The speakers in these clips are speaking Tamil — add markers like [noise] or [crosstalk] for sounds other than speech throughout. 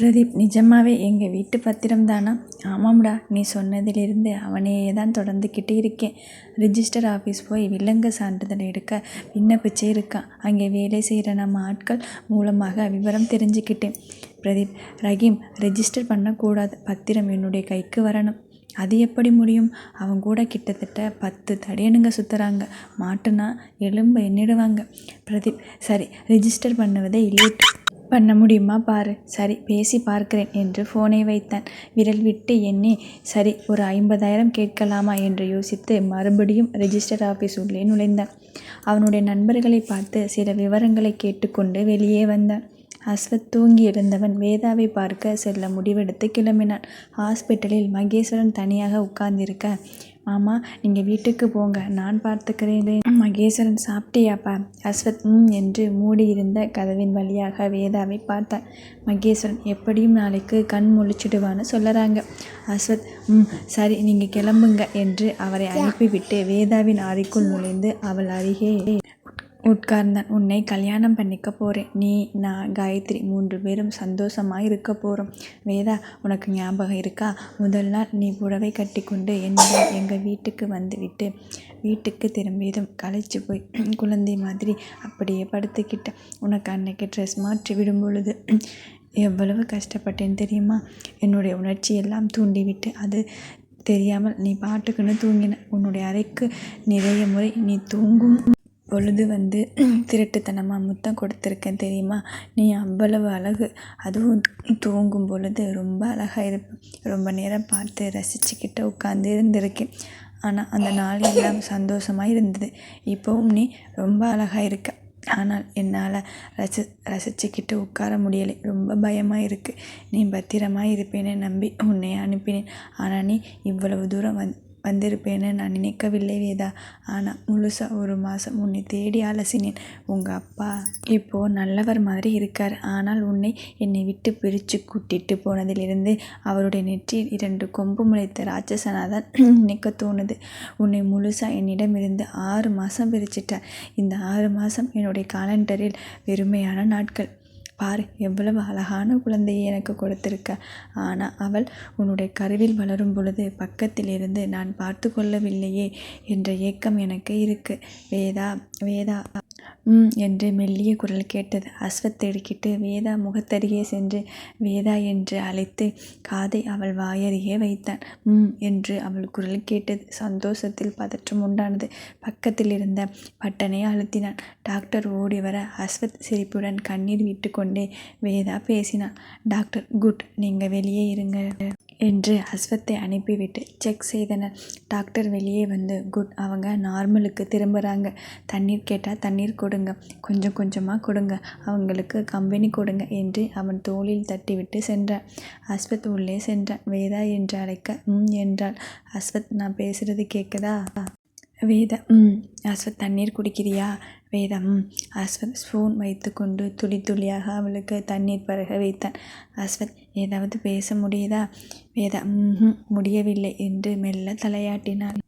பிரதீப் நிஜமாவே எங்கள் வீட்டு பத்திரம் தானா? ஆமாம்டா நீ சொன்னதிலிருந்து அவனையே தான் தொடர்ந்துக்கிட்டு இருக்கேன். ரிஜிஸ்டர் ஆஃபீஸ் போய் வில்லங்க சான்றிதழ் எடுக்க விண்ணப்பிச்சே இருக்கான். அங்கே வேலை செய்கிற நம்ம ஆட்கள் மூலமாக விவரம் தெரிஞ்சுக்கிட்டேன். பிரதீப் ரஹீம் ரெஜிஸ்டர் பண்ணக்கூடாது. பத்திரம் என்னுடைய கைக்கு வரணும். அது எப்படி முடியும்? அவங்க கூட கிட்டத்தட்ட பத்து தடியனுங்க சுற்றுறாங்க மாட்டுனா எலும்பை எண்ணிடுவாங்க. பிரதீப் சரி ரிஜிஸ்டர் பண்ணுவதை இல்லைட்டு பண்ண முடியுமா பாரு. சரி பேசி பார்க்கிறேன் என்று ஃபோனை வைத்தான். விரல் விட்டு எண்ணி சரி ஒரு ஐம்பதாயிரம் கேட்கலாமா என்று யோசித்து மறுபடியும் ரெஜிஸ்டர் ஆஃபீஸ் உள்ளே நுழைந்தான். அவனுடைய நண்பர்களை பார்த்து சில விவரங்களை கேட்டுக்கொண்டு வெளியே வந்தான். அஸ்வத் தூங்கி இருந்தவன் வேதாவை பார்க்க செல்ல முடிவெடுத்து கிளம்பினான். ஹாஸ்பிட்டலில் மகேஸ்வரன் தனியாக உட்கார்ந்திருக்க மாமா நீங்கள் வீட்டுக்கு போங்க. நான் பார்த்துக்கிறேன். மகேஸ்வரன் சாப்பிட்டியாப்பா? அஸ்வத் ம் என்று மூடியிருந்த கதவின் வழியாக வேதாவை பார்த்தான் மகேஸ்வரன் எப்படியும் நாளைக்கு கண் முழிச்சிடுவான்னு சொல்லறாங்க. அஸ்வத் ம் சரி நீங்கள் கிளம்புங்க என்று அவரை அனுப்பிவிட்டு வேதாவின் அறைக்குள் நுழைந்து அவள் அருகே உட்கார்ந்தான். உன்னை கல்யாணம் பண்ணிக்க போகிறேன் நீ நான் காயத்ரி மூன்று பேரும் சந்தோஷமாக இருக்க போகிறோம் வேதா உனக்கு ஞாபகம் இருக்கா? முதல் நாள் நீ புடவை கட்டிக்கொண்டு என்னுடன் எங்கள் வீட்டுக்கு வந்துவிட்டு வீட்டுக்கு திரும்பியதும் களைச்சு போய் குழந்தை மாதிரி அப்படியே படுத்துக்கிட்ட உனக்கு அன்னைக்கு ட்ரெஸ் மாற்றி விடும் பொழுது எவ்வளவு கஷ்டப்பட்டேன் தெரியுமா? என்னுடைய உணர்ச்சியெல்லாம் தூண்டிவிட்டு அது தெரியாமல் நீ பாட்டுக்குன்னு தூங்கின. உன்னுடைய அறைக்கு நிறைய முறை நீ தூங்கும் பொழுது வந்து [clears throat] திருட்டுத்தனமாக முத்தம் கொடுத்துருக்கேன் தெரியுமா? நீ அவ்வளவு அழகு. அதுவும் தூங்கும் பொழுது ரொம்ப அழகாக இருப்பேன் ரொம்ப நேரம் பார்த்து ரசிச்சுக்கிட்டு உட்காந்து இருந்திருக்கேன். ஆனால் அந்த நாள் எல்லாம் சந்தோஷமாக இருந்தது. இப்போவும் நீ ரொம்ப அழகாக இருக்க. ஆனால் என்னால் ரசி ரசிச்சுக்கிட்டு உட்கார முடியலை. ரொம்ப பயமாக இருக்குது நீ பத்திரமாக இருப்பேன்னு நம்பி உன்னை அனுப்பினேன். ஆனால் நீ இவ்வளவு தூரம் வந் வந்திருப்பேன்னு நான் நினைக்கவில்லை வேதா. ஆனால் முழுசாக ஒரு மாதம் உன்னை தேடி அலசினேன். உங்கள் அப்பா இப்போது நல்லவர் மாதிரி இருக்கார். ஆனால் உன்னை என்னை விட்டு பிரித்து கூட்டிட்டு போனதிலிருந்து அவருடைய நெற்றியில் இரண்டு கொம்பு முளைத்த ராட்சசனாக தான் [clears throat] நினைக்க தோணுது. உன்னை முழுசாக என்னிடமிருந்து ஆறு மாதம் பிரிச்சிட்டார். இந்த ஆறு மாதம் என்னுடைய காலண்டரில் வெறுமையான நாட்கள். பார் எவ்வளவு அழகான குழந்தையை எனக்கு கொடுத்திருக்க. ஆனால் அவள் உன்னுடைய கருவில் வளரும் பொழுது பக்கத்தில் இருந்து நான் பார்த்து கொள்ளவில்லையே என்ற ஏக்கம் எனக்கு இருக்கு. வேதா வேதா ம் என்று மெல்லிய குரல் கேட்டது. அஸ்வத் திடுக்கிட்டு வேதா முகத்தருகே சென்று வேதா என்று அழைத்து காதை அவள் வாயருகே வைத்தான். ம் என்று அவள் குரல் கேட்டது. சந்தோஷத்தில் பதற்றம் உண்டானது. பக்கத்தில் இருந்த பட்டனை அழுத்தினான். டாக்டர் ஓடி வர அஸ்வத் சிரிப்புடன் கண்ணீர் விட்டு கொண்டே வேதா பேசினான். டாக்டர் குட் நீங்கள் வெளியே இருங்க என்று அஸ்வத்தை அனுப்பிவிட்டு செக் செய்தனர் டாக்டர் வெளியே வந்து குட் அவங்க நார்மலுக்கு திரும்புகிறாங்க தண்ணீர் கேட்டால் தண்ணீர் கொடுங்க. கொஞ்சம் கொஞ்சமாக கொடுங்க. அவங்களுக்கு கம்பெனி கொடுங்க என்று அவன் தோளில் தட்டிவிட்டு சென்றான். அஸ்வத் உள்ளே சென்றான். வேதா என்று அழைக்க ம் என்றாள். அஸ்வத் நான் பேசுகிறது கேட்குதா வேதா ம் அஸ்வத் தண்ணீர் குடிக்கிறியா? வேதம். அஸ்வத் ஸ்பூன் வைத்துக்கொண்டு துளி துளியாக அவளுக்கு தண்ணீர் பருக வைத்தான். அஸ்வத் ஏதாவது பேச முடியுதா? வேதா ம் முடியவில்லை என்று மெல்ல தலையாட்டினான்.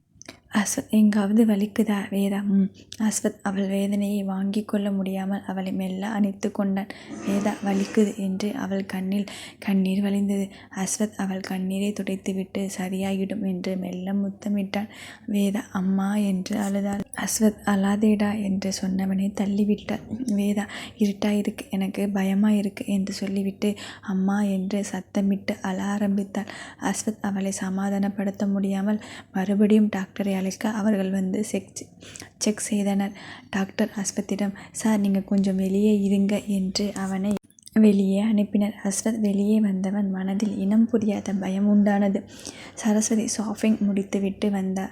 அஸ்வத் எங்காவது வலிக்குதா? வேதா ம். அஸ்வத் அவள் வேதனையை வாங்கிக் கொள்ள முடியாமல் அவளை மெல்ல அணைத்து கொண்டான். வேதா வலிக்குது என்று அவள் கண்ணில் கண்ணீர் வழிந்தது. அஸ்வத் அவள் கண்ணீரை துடைத்துவிட்டு சரியாகிடும் என்று மெல்ல முத்தமிட்டான் வேதா அம்மா என்று அழுதாள். அஸ்வத் அழாதேடா என்று சொன்னவனை தள்ளிவிட்டார் வேதா இருட்டாயிருக்கு எனக்கு பயமாக இருக்கு என்று சொல்லிவிட்டு அம்மா என்று சத்தமிட்டு அழ ஆரம்பித்தாள். அஸ்வத் அவளை சமாதானப்படுத்த முடியாமல் மறுபடியும் டாக்டரை அழைக்க அவர்கள் வந்து செக் செக் செய்தனர். டாக்டர் அஸ்வத்திடம் சார் நீங்கள் கொஞ்சம் வெளியே இருங்க என்று அவனை வெளியே அனுப்பினர். அஸ்வத் வெளியே வந்தவன் மனதில் இனம் புரியாத பயம் உண்டானது. சரஸ்வதி ஷாப்பிங் முடித்துவிட்டு வந்தா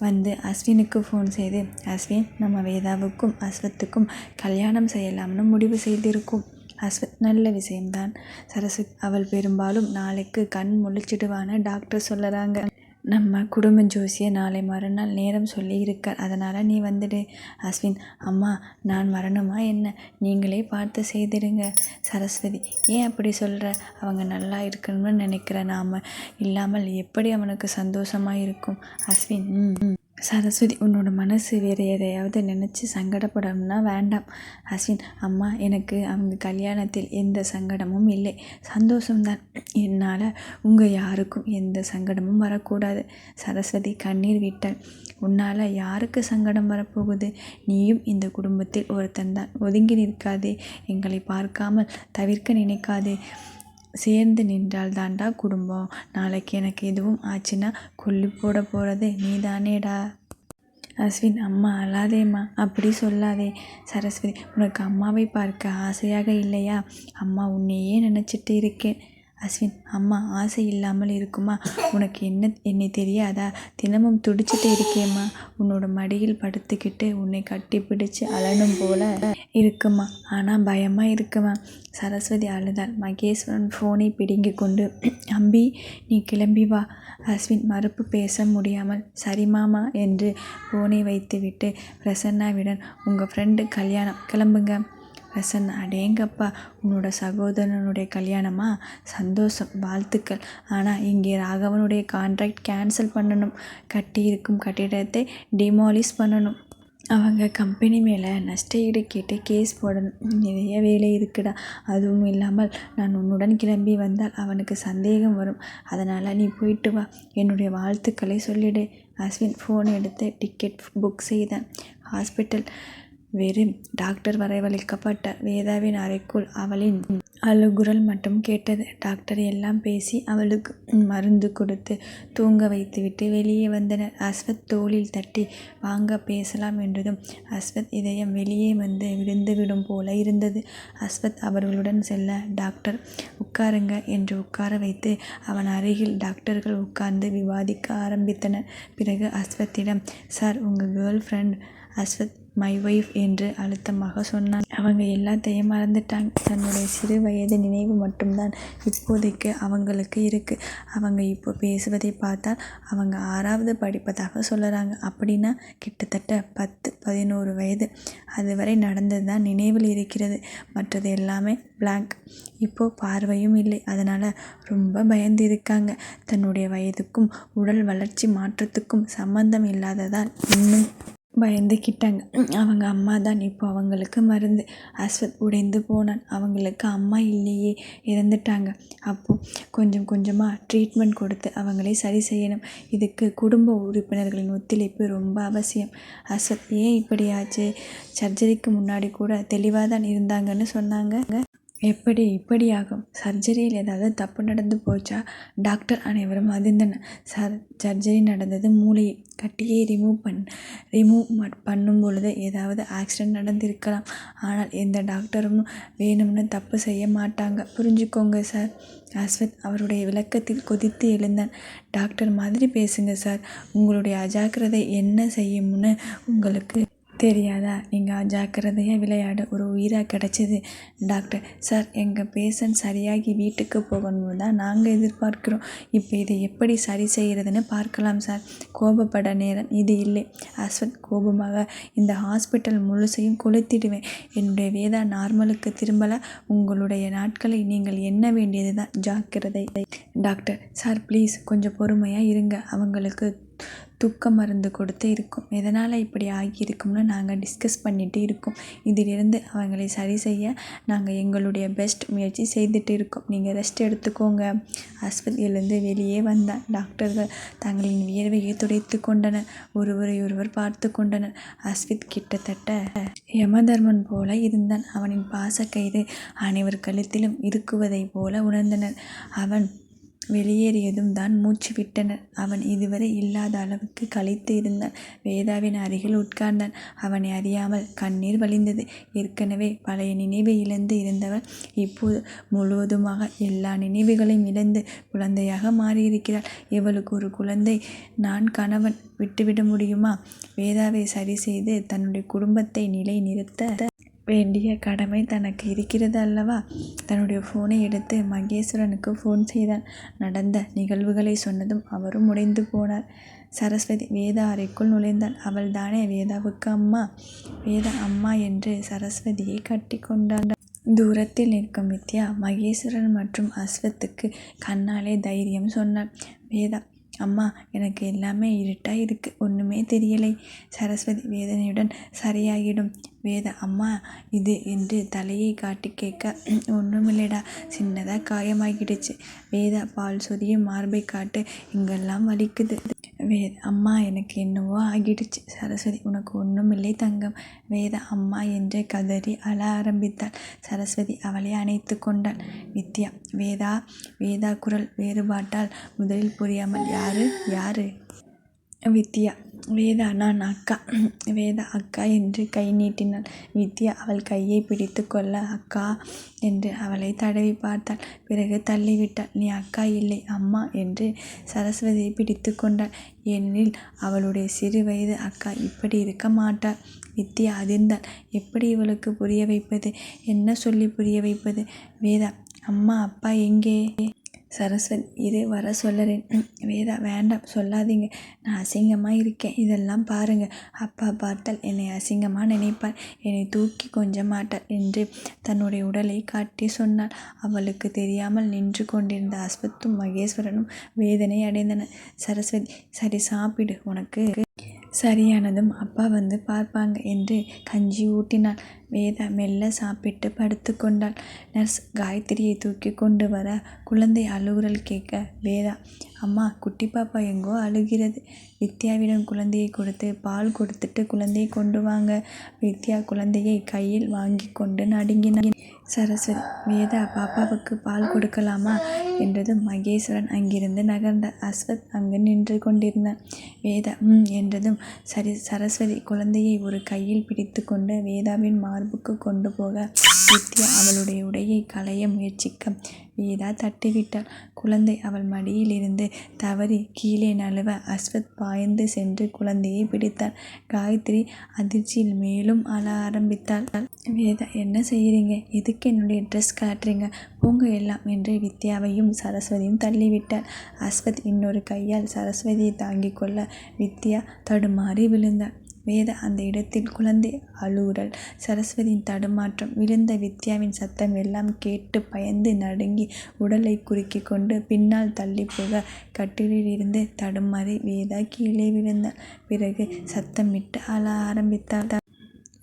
வந்து அஸ்வினுக்கு ஃபோன் செய்து அஸ்வின் நம்ம வேதாவுக்கும் அஸ்வத்துக்கும் கல்யாணம் செய்யலாம்னு முடிவு செய்திருக்கும். அஸ்வத் நல்ல விஷயம்தான். சரஸ்வதி அவள் பெரும்பாலும் நாளைக்கு கண் முழிச்சிடுவான்னு டாக்டர் சொல்லறாங்க. நம்ம குடும்ப ஜோசியை நாளை மறுநாள் நேரம் சொல்லி இருக்கார் அதனால் நீ வந்துடு. அஸ்வின் அம்மா நான் வரணுமா என்ன? நீங்களே பார்த்து செய்திடுங்க. சரஸ்வதி ஏன் அப்படி சொல்கிற அவங்க நல்லா இருக்கணும்னு நினைக்கிற நாம் இல்லாமல் எப்படி அவனுக்கு சந்தோஷமாக இருக்கும்? அஸ்வின் ம் ம். சரஸ்வதி உன்னோட மனசு வேறு எதையாவது நினச்சி சங்கடப்படணும்னா வேண்டாம். அஸ்வின் அம்மா எனக்கு அவங்க கல்யாணத்தில் எந்த சங்கடமும் இல்லை. சந்தோஷம்தான். என்னால் உங்கள் யாருக்கும் எந்த சங்கடமும் வரக்கூடாது. சரஸ்வதி கண்ணீர் விட்டாள். உன்னால் யாருக்கு சங்கடம் வரப்போகுது? நீயும் இந்த குடும்பத்தில் ஒருத்தன்தான். ஒதுங்கி நிற்காதே. எங்களை பார்க்காமல் தவிர்க்க நினைக்காதே. சேர்ந்து நின்றால் தான்டா குடும்பம். நாளைக்கு எனக்கு எதுவும் ஆச்சுன்னா கொல்லி போட போகிறது நீதானேடா. அஸ்வின் அம்மா அழாதேம்மா அப்படி சொல்லாதே. சரஸ்வதி உனக்கு அம்மாவை பார்க்க ஆசையாக இல்லையா? அம்மா உன்னையே நினச்சிட்டு இருக்கேன். அஸ்வின் அம்மா ஆசை இல்லாமல் இருக்குமா? உனக்கு என்ன என்னை தெரியாதா? தினமும் துடிச்சிட்டு இருக்கேம்மா. உன்னோட மடியில் படுத்துக்கிட்டு உன்னை கட்டி பிடிச்சு அழனும் போல இருக்குமா? ஆனால் பயமாக இருக்குமா? சரஸ்வதி அழுதாள். மகேஸ்வரன் ஃபோனை பிடுங்கி கொண்டு அம்பி நீ கிளம்பி வா. அஸ்வின் மறுப்பு பேச முடியாமல் சரி மாமா என்று ஃபோனை வைத்துவிட்டு பிரசன்னாவிடன் உங்கள் ஃப்ரெண்டு கல்யாணம். கிளம்புங்க. பிரசன்னா. அடேங்கப்பா உன்னோட சகோதரனுடைய கல்யாணமா? சந்தோஷம் வாழ்த்துக்கள். ஆனால் இங்கே ராகவனுடைய கான்ட்ராக்ட் கேன்சல் பண்ணணும். கட்டியிருக்கும் கட்டிடத்தை டிமாலிஷ் பண்ணணும். அவங்க கம்பெனி மேலே நஷ்ட ஈடு கேட்டு கேஸ் போடணும். நிறைய வேலை இருக்குடா. அதுவும் இல்லாமல் நான் உன்னுடன் கிளம்பி வந்தால் அவனுக்கு சந்தேகம் வரும். அதனால் நீ போயிட்டு வா. என்னுடைய வாழ்த்துக்களை சொல்லிடு. அஸ்வின் ஃபோன் எடுத்து டிக்கெட் புக் செய்தேன். ஹாஸ்பிட்டல் வெறும் டாக்டர் வரவழைக்கப்பட்டார் வேதாவின் அறைக்குள் அவளின் அழுகுரல் மட்டும் கேட்டது. டாக்டர் எல்லாம் பேசி அவளுக்கு மருந்து கொடுத்து தூங்க வைத்துவிட்டு வெளியே வந்தனர். அஸ்வத் தோளில் தட்டி வாங்க பேசலாம் என்றதும் அஸ்வத் இதயம் வெளியே வந்து விழுந்துவிடும் போல இருந்தது. அஸ்வத் அவர்களுடன் செல்ல டாக்டர் உட்காருங்க என்று உட்கார வைத்து அவன் அருகில் டாக்டர்கள் உட்கார்ந்து விவாதிக்க ஆரம்பித்தனர். பிறகு அஸ்வத்திடம் சார் உங்கள் girlfriend Ashwath my wife என்று அழுத்தமாக சொன்னான். அவங்க எல்லாத்தையும் மறந்துட்டாங்க. தன்னுடைய சிறு வயது நினைவு மட்டும்தான் இப்போதைக்கு அவங்களுக்கு இருக்கு. அவங்க இப்போ பேசுவதை பார்த்தால் அவங்க ஆறாவது படிப்பதாக சொல்லுறாங்க. அப்படின்னா கிட்டத்தட்ட பத்து பதினோரு வயது. அதுவரை நடந்தது தான் நினைவில் இருக்கிறது. மற்றது எல்லாமே பிளாங்க் இப்போ பார்வையும் இல்லை. அதனால் ரொம்ப பயந்து இருக்காங்க. தன்னுடைய வயதுக்கும் உடல் வளர்ச்சி மாற்றத்துக்கும் சம்பந்தம் இல்லாததால் இன்னும் பயந்துக்கிட்டாங்க. அவங்க அம்மா தான் இப்போ அவங்களுக்கு மருந்து. அஸ்வத் உடைந்து போனான். அவங்களுக்கு அம்மா இல்லையே இறந்துட்டாங்க. அப்போது கொஞ்சம் கொஞ்சமாக ட்ரீட்மெண்ட் கொடுத்து அவங்களே சரி செய்யணும். இதுக்கு குடும்ப உறுப்பினர்களின் ஒத்துழைப்பு ரொம்ப அவசியம். அஸ்வத் ஏன் இப்படி ஆச்சு? சர்ஜரிக்கு முன்னாடி கூட தெளிவாக தான் இருந்தாங்கன்னு சொன்னாங்க. எப்படி இப்படி ஆகும் சர்ஜரியில் ஏதாவது தப்பு நடந்து போச்சா? டாக்டர் அனைவரும் அதிர்ந்தனர். சர் சர்ஜரி நடந்தது மூளையை கட்டியை ரிமூவ் பண் ரிமூவ் பண்ணும் பொழுது ஏதாவது ஆக்சிடெண்ட் நடந்திருக்கலாம். ஆனால் எந்த டாக்டரும் வேணும்னு தப்பு செய்ய மாட்டாங்க. புரிஞ்சுக்கோங்க சார் அஸ்வத் அவருடைய விளக்கத்தில் கொதித்து எழுந்தான். டாக்டர் மாதிரி பேசுங்க சார் உங்களுடைய அஜாக்கிரதை என்ன செய்யும்னு உங்களுக்கு தெரியாதா? நீங்கள் ஜாக்கிரதையாக விளையாட. ஒரு உயிராக கிடச்சிது. டாக்டர் சார் எங்கள் பேஷண்ட் சரியாகி வீட்டுக்கு போகணும்னு தான் நாங்கள் எதிர்பார்க்கிறோம். இப்போ இதை எப்படி சரி செய்கிறதுன்னு பார்க்கலாம் சார். கோபப்பட நேரம் இது இல்லை. அஸ்வத் கோபமாக இந்த ஹாஸ்பிட்டல் முழுசையும் கொளுத்திடுவேன். என்னுடைய வேதா நார்மலுக்கு திரும்பல. உங்களுடைய நாட்களை நீங்கள் எண்ண வேண்டியது தான் ஜாக்கிரதை. டாக்டர் சார் ப்ளீஸ் கொஞ்சம் பொறுமையாக இருங்க. அவங்களுக்கு தூக்க மருந்து கொடுத்து இருக்கும். எதனால் இப்படி ஆகியிருக்கும்னு நாங்கள் டிஸ்கஸ் பண்ணிகிட்டு இருக்கோம். இதிலிருந்து அவங்களை சரி செய்ய நாங்கள் எங்களுடைய பெஸ்ட் முயற்சி செய்துட்டு இருக்கோம். நீங்கள் ரெஸ்ட் எடுத்துக்கோங்க. ஆஸ்பத்திரியிலேருந்து வெளியே வந்தால் டாக்டர்கள் தங்களின் வியர்வையை துடைத்து கொண்டனர். ஒருவரை ஒருவர் பார்த்து கொண்டனர். அஸ்வித் கிட்டத்தட்ட யமதர்மன் போல இருந்தான். அவனின் பாச கைது அனைவர் கழுத்திலும் இருக்குவதைப் போல உணர்ந்தனர். அவன் வெளியேறியதும் தான் மூச்சு விட்டனர். அவன் இதுவரை இல்லாத அளவுக்கு களைத்து இருந்தான். வேதாவின் அருகில் உட்கார்ந்தான். அவனை அறியாமல் கண்ணீர் வழிந்தது. ஏற்கனவே பழைய நினைவை இழந்து இருந்தவள் இப்போது முழுவதுமாக எல்லா நினைவுகளையும் இழந்து குழந்தையாக மாறியிருக்கிறாள். இவளுக்கு ஒரு குழந்தை நான் கணவன் விட்டுவிட முடியுமா? வேதாவை சரி செய்து தன்னுடைய குடும்பத்தை நிலை நிறுத்த வேண்டிய கடமை தனக்கு இருக்கிறது அல்லவா? தன்னுடைய ஃபோனை எடுத்து மகேஸ்வரனுக்கு ஃபோன் செய்தான் நடந்த நிகழ்வுகளை சொன்னதும் அவரும் உடைந்து போனார். சரஸ்வதி வேதா அறைக்குள் நுழைந்தாள். அவள் தானே வேதாவுக்கு அம்மா? வேதா அம்மா என்று சரஸ்வதியை கட்டி கொண்டாள் தூரத்தில் நிற்கும் வித்யா மகேஸ்வரன் மற்றும் அஸ்வத்துக்கு கண்ணாலே தைரியம் சொன்னாள். வேதா அம்மா எனக்கு எல்லாமே இருட்டாக இருக்குது ஒன்றுமே தெரியலை. சரஸ்வதி வேதனையுடன் சரியாகிடும். வேதா அம்மா இது என்று தலையை காட்டி கேட்க ஒன்றுமில்லைடா சின்னதாக காயமாகிடுச்சு. வேதா பால் சொரியும் மார்பை காட்டு இங்கெல்லாம் வலிக்குது. வேத அம்மா எனக்கு என்னவோ ஆகிடுச்சு. சரஸ்வதி உனக்கு ஒன்றுமில்லை தங்கம். வேதா அம்மா என்று கதறி அழ ஆரம்பித்தாள். சரஸ்வதி அவளை அணைத்து கொண்டாள். வித்யா வேதா வேதா குரல் வேறுபாட்டால் முதலில் புரியாமல் யாரு? யாரு? வித்யா வேதா நான் அக்கா. வேதா அக்கா என்று கை நீட்டினாள். வித்யா அவள் கையை பிடித்து கொள்ள அக்கா என்று அவளை தடவி பார்த்தாள். பிறகு தள்ளிவிட்டாள். நீ அக்கா இல்லை அம்மா என்று சரஸ்வதியை பிடித்து கொண்டாள். ஏனெனில் அவளுடைய சிறு வயது அக்கா இப்படி இருக்க மாட்டாள். வித்யா அதிர்ந்தாள். எப்படி இவளுக்கு புரிய வைப்பது? என்ன சொல்லி புரிய வைப்பது? வேதா அம்மா அப்பா எங்கே? சரஸ்வதி இது வர சொல்லுறேன். வேதா வேண்டாம் சொல்லாதீங்க. நான் அசிங்கமாக இருக்கேன். இதெல்லாம் பாருங்க. அப்பா பார்த்தால் என்னை அசிங்கமாக நினைப்பார். என்னை தூக்கி கொஞ்ச மாட்டார் என்று தன்னுடைய உடலை காட்டி சொன்னாள். அவளுக்கு தெரியாமல் நின்று கொண்டிருந்த அஸ்வத்தும் மகேஸ்வரனும் வேதனை அடைந்தனர். சரஸ்வதி சரி சாப்பிடு. உனக்கு சரியானதும் அப்பா வந்து பார்ப்பாங்க என்று கஞ்சி ஊட்டினாள். வேதா மெல்ல சாப்பிட்டு படுத்து கொண்டாள். நர்ஸ் காயத்ரியை தூக்கி கொண்டு வர குழந்தை அழுகுரல் கேட்க வேதா அம்மா குட்டி பாப்பா எங்கோ அழுகிறது. வித்யாவிடம் குழந்தையை கொடுத்து பால் கொடுத்துட்டு குழந்தையை கொண்டு வாங்க. வித்யா குழந்தையை கையில் வாங்கி கொண்டு நடுங்கினார் சரஸ்வதி வேதா பாப்பாவுக்கு பால் கொடுக்கலாமா? என்றதும் மகேஸ்வரன் அங்கிருந்து நகர்ந்தார் அஸ்வத் அங்கு நின்று கொண்டிருந்தான். வேதா ம் என்றதும் சரி சரஸ்வதி குழந்தையை ஒரு கையில் பிடித்து கொண்டு வேதாவின் மார்புக்கு கொண்டு போக வித்யா அவளுடைய உடையை களைய முயற்சிக்க வேதா தட்டிவிட்டாள். குழந்தை அவள் மடியிலிருந்து தவறி கீழே நழுவ அஸ்வத் பாய்ந்து சென்று குழந்தையை பிடித்தார் காயத்ரி அதிர்ச்சியில் மேலும் அழ ஆரம்பித்தாள். வேதா என்ன செய்கிறீங்க எதுக்கு என்னுடைய ட்ரெஸ் காட்டுறீங்க? போங்க எல்லாம் என்று வித்யாவையும் சரஸ்வதியும் தள்ளிவிட்டாள். அஸ்வத் இன்னொரு கையால் சரஸ்வதியை தாங்கிக் கொள்ள வித்யா தடுமாறி விழுந்தாள். வேத அந்த இடத்தில் குழந்தை அழுகுரல் சரஸ்வதியின் தடுமாற்றம் விழுந்த வித்யாவின் சத்தம் எல்லாம் கேட்டு பயந்து நடுங்கி உடலை குறுக்கி கொண்டு பின்னால் தள்ளி போக கட்டிலில் இருந்து தடுமாறி வேதா கீழே விழுந்தாள் பிறகு சத்தமிட்டு அழ ஆரம்பித்தாள்.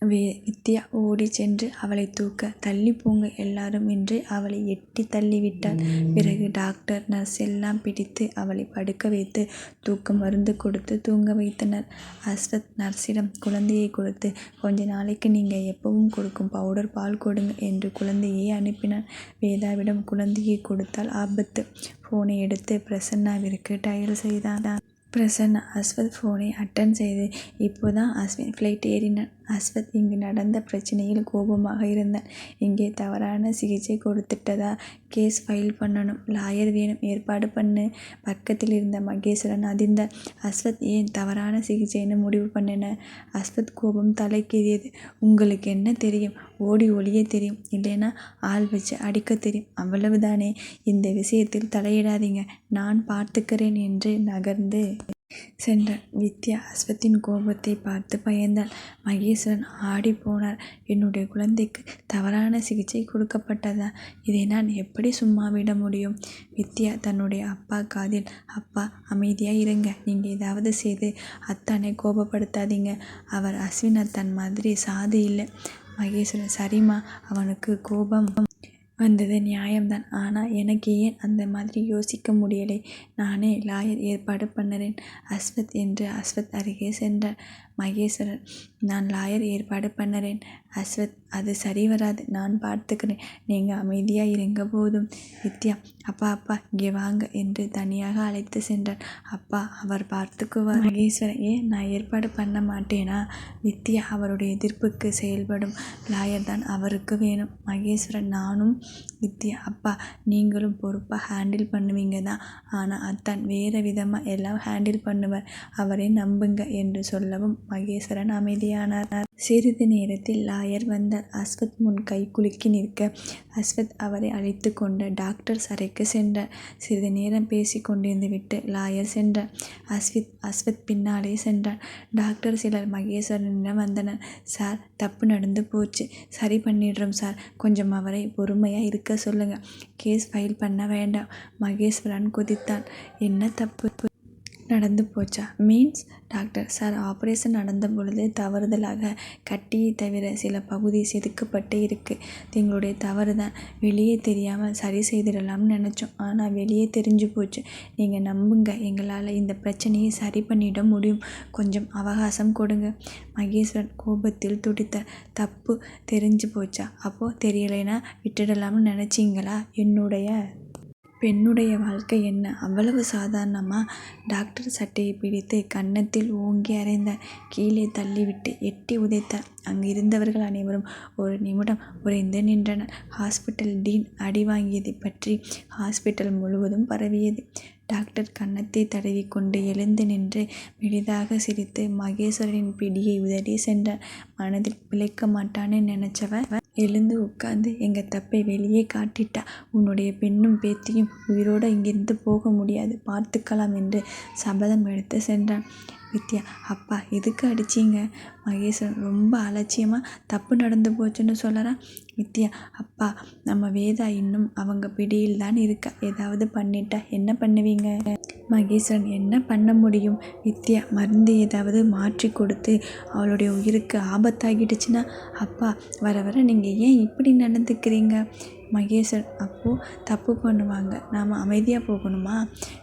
வே வித்யா ஓடிச் சென்று அவளை தூக்க தள்ளி போங்க எல்லாரும் என்று அவளை எட்டி தள்ளிவிட்டாள். பிறகு டாக்டர் நர்ஸ் எல்லாம் பிடித்து அவளை படுக்க வைத்து தூக்க மருந்து கொடுத்து தூங்க வைத்தனர். அஸ்வத் நர்ஸிடம் குழந்தையை கொடுத்து கொஞ்ச நாளைக்கு நீங்கள் எப்பவும் கொடுக்கும் பவுடர் பால் கொடுங்க என்று குழந்தையை அனுப்பினார் வேதாவிடம் குழந்தையை கொடுத்தால் ஆபத்து. ஃபோனை எடுத்து பிரசன்னாவிற்கு டயல் செய்தான் பிரசன்னா அஸ்வத் ஃபோனை அட்டன் செய்து இப்போதான் அஸ்வின் ஃப்ளைட் ஏறினான். அஸ்வத் இங்கு நடந்த பிரச்சனையில் கோபமாக இருந்தான். இங்கே தவறான சிகிச்சை கொடுத்துட்டதா? கேஸ் ஃபைல் பண்ணணும். லாயர் வேணும். ஏற்பாடு பண்ணு. பக்கத்தில் இருந்த மகேஸ்வரன் அதிர்ந்தார் அஸ்வத் ஏன் தவறான சிகிச்சைன்னு முடிவு பண்ணின? அஸ்வத் கோபம் தலைக்கேறியது. உங்களுக்கு என்ன தெரியும்? ஓடி ஒளிய தெரியும். இல்லைன்னா ஆள் வச்சு அடிக்க தெரியும். அவ்வளவுதானே? இந்த விஷயத்தில் தலையிடாதீங்க. நான் பார்த்துக்கிறேன் என்று நகர்ந்து சென்றான் வித்யா அஸ்வத்தின் கோபத்தை பார்த்து பயந்தாள். மகேஸ்வரன் ஆடி போனார். என்னுடைய குழந்தைக்கு தவறான சிகிச்சை கொடுக்கப்பட்டதா? இதை நான் எப்படி சும்மா விட முடியும்? வித்யா தன்னுடைய அப்பா காதில் அப்பா அமைதியாக இருங்க. நீங்கள் ஏதாவது செய்து அத்தானை கோபப்படுத்தாதீங்க. அவர் அஸ்வின் அத்தான் மாதிரி சாது இல்லை. மகேஸ்வரன் சரிம்மா. அவனுக்கு கோபம் வந்தது நியாயம்தான். ஆனால் எனக்கு ஏன் அந்த மாதிரி யோசிக்க முடியலை? நானே லாயர் ஏற்பாடு பண்ணுறேன். அஸ்வத் என்று அஸ்வத் அருகே சென்றார். மகேஸ்வரன் நான் லாயர் ஏற்பாடு பண்ணுறேன். அஸ்வத் அது சரி வராது. நான் பார்த்துக்கிறேன். நீங்கள் அமைதியாக இருங்க போதும். வித்யா அப்பா அப்பா இங்கே வாங்க என்று தனியாக அழைத்து சென்றார் அப்பா அவர் பார்த்துக்குவார். மகேஸ்வரன் ஏன் நான் ஏற்பாடு பண்ண மாட்டேனா? வித்யா அவருடைய எதிர்ப்புக்கு செயல்படும். லாயர் தான் அவருக்கு வேணும். மகேஸ்வரன் நானும் வித்யா அப்பா நீங்களும் பொறுப்பாக ஹேண்டில் பண்ணுவீங்க தான். ஆனால் அத்தான் வேறு விதமாக எல்லாம் ஹேண்டில் பண்ணுவார். அவரை நம்புங்க என்று சொல்லவும் மகேஸ்வரன் அமைதியானார். சிறிது நேரத்தில் லாயர் வந்தார் அஸ்வத் முன் கை குலுக்கி நிற்க அஸ்வத் அவரை அழைத்து கொண்டு டாக்டர் அறைக்கு சென்றார் சிறிது நேரம் பேசி கொண்டிருந்து விட்டு லாயர் சென்றார் அஸ்வித் அஸ்வத் பின்னாலே சென்றார் டாக்டர் சிலர் மகேஸ்வரனிடம் வந்தனர். சார் தப்பு நடந்து போச்சு. சரி பண்ணிடுறோம் சார். கொஞ்சம் அவரை பொறுமையாக இருக்க சொல்லுங்கள் கேஸ் ஃபைல் பண்ண வேண்டாம். மகேஸ்வரன் குதித்தான். என்ன தப்பு? நடந்து போச்சா? மீன்ஸ் டாக்டர் சார் ஆப்ரேஷன் நடந்த பொழுது தவறுதலாக கட்டியை தவிர சில பகுதி செதுக்கப்பட்டு இருக்குது எங்களுடைய தவறு தான். வெளியே தெரியாமல் சரி செய்திடலாம்னு நினச்சோம். ஆனால் வெளியே தெரிஞ்சு போச்சு. நீங்கள் நம்புங்க. எங்களால் இந்த பிரச்சனையை சரி பண்ணிட முடியும். கொஞ்சம் அவகாசம் கொடுங்க. மகேஸ்வரன் கோபத்தில் துடித்த தப்பு தெரிஞ்சு போச்சா? அப்போது தெரியலைன்னா விட்டுடலாம்னு நினச்சிங்களா? என்னுடைய பெண்ணுடைய வாழ்க்கை என்ன? அவ்வளவு சாதாரணமா? டாக்டர் சட்டையை பிடித்து கன்னத்தில் ஓங்கி அறைந்தார் கீழே தள்ளிவிட்டு எட்டி உதைத்தார். அங்கு இருந்தவர்கள் அனைவரும் ஒரு நிமிடம் உறைந்து நின்றனர். ஹாஸ்பிட்டல் டீன் அடி வாங்கியதை பற்றி ஹாஸ்பிட்டல் முழுவதும் பரவியது. டாக்டர் கன்னத்தை தடவிக்கொண்டு எழுந்து நின்று மெலிதாக சிரித்து மகேஸ்வரனின் பிடியை உதறி சென்றார் மனதில் பிழைக்க மாட்டான்னு நினைச்சவ எழுந்து உட்கார்ந்து எங்க தப்பை வெளியே காட்டிட்டா உன்னுடைய பெண்ணும் பேத்தியும் உயிரோட இங்கிருந்து போக முடியாது பார்த்துக்கலாம் என்று சபதம் எடுத்து சென்றான். வித்யா அப்பா எதுக்கு அடிச்சீங்க? மகேஸ்வரன் ரொம்ப அலட்சியமாக தப்பு நடந்து போச்சுன்னு சொல்லறான் வித்யா அப்பா நம்ம வேதா இன்னும் அவங்க பிடியில் தான் இருக்கா. ஏதாவது பண்ணிட்டா என்ன பண்ணுவீங்க? மகேசன் என்ன பண்ண முடியும்? வித்யா மருந்து ஏதாவது மாற்றி கொடுத்து அவளுடைய உயிருக்கு ஆபத்தாகிடுச்சுன்னா? அப்பா வர வர நீங்கள் ஏன் இப்படி நடந்துக்கிறீங்க? மகேசன் அப்போது தப்பு பண்ணுவாங்க. நாம் அமைதியாக போகணுமா?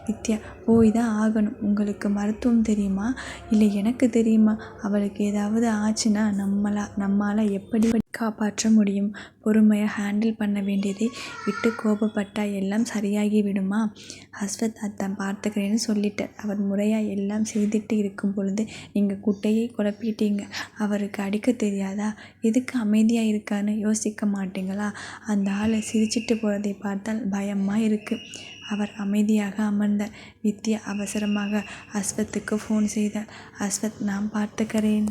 நித்யா போய் தான் ஆகணும். உங்களுக்கு மருத்துவம் தெரியுமா? இல்லை எனக்கு தெரியுமா? அவளுக்கு ஏதாவது ஆச்சுன்னா நம்மளா நம்மால் எப்படி காப்பாற்ற முடியும். பொறுமையாக ஹேண்டில் பண்ண வேண்டியதை விட்டு கோபப்பட்டால் எல்லாம் சரியாகி விடுமா? ஹஸ்வத் அத்தான் பார்த்துக்கிறேன்னு சொல்லிட்டார். அவர் முறையாக எல்லாம் செய்துட்டு இருக்கும் பொழுது நீங்கள் குட்டையை குழப்பிட்டீங்க. அவருக்கு அடிக்க தெரியாதா? எதுக்கு அமைதியாக இருக்கான்னு யோசிக்க மாட்டீங்களா? அந்த ஆளை சிரிச்சிட்டு போகிறதை பார்த்தால் பயமாக இருக்குது அவர் அமைதியாக அமர்ந்தார். வித்யா அவசரமாக அஸ்வத்துக்கு ஃபோன் செய்தார். அஸ்வத் நான் பார்த்துக்கிறேன்.